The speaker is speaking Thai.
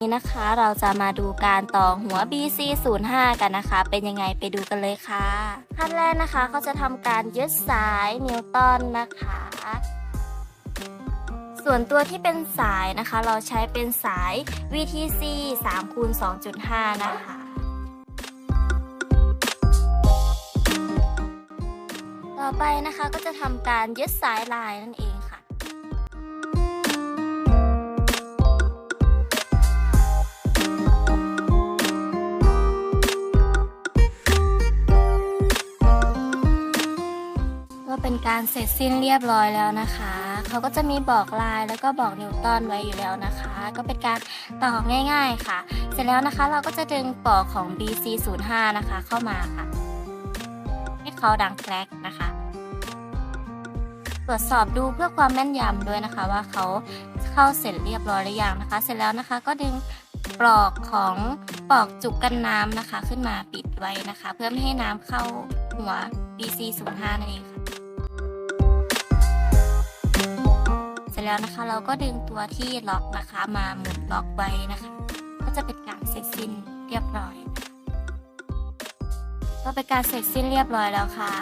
นี้นะคะเราจะมาดูการต่อหัว BC 0 5 กันนะคะ เป็นยังไงไปดูกันเลยค่ะขั้นแรกนะคะเขาจะทำการยึดสายนิวตันนะคะ ส่วนตัวที่เป็นสายนะคะ เราใช้เป็นสาย VTC 3คูณ2.5 นะคะ ต่อไปนะคะก็จะทำการยึดสายลายนั่นเองค่ะ ก็เป็นการเสร็จสิ้นเรียบร้อยแล้วนะคะ เขาก็จะมีบอกลายแล้วก็บอกนิวตันไว้อยู่แล้วนะคะ ก็เป็นการต่อง่ายๆค่ะ เสร็จแล้วนะคะเราก็จะดึงปลอกของ BC 0 5 นะคะ เข้ามาค่ะ ให้เขาดังแกรกนะคะ ตรวจสอบดูเพื่อความแม่นยำด้วยนะคะว่าเขาเข้าเสร็จเรียบร้อยหรือยังนะคะ เสร็จแล้วนะคะก็ดึงปลอกของปลอกจุกกันน้ำนะคะ ขึ้นมาปิดไว้นะคะ เพื่อไม่ให้น้ำเข้าหัว BC 0 5 นั่นเองค่ะ แล้วนะคะ เราก็ดึงตัวที่ล็อกนะคะมาหมุนล็อกไว้นะคะ ก็จะเป็นการเสร็จสิ้นเรียบร้อย ก็เป็นการเสร็จสิ้นเรียบร้อยแล้วค่ะ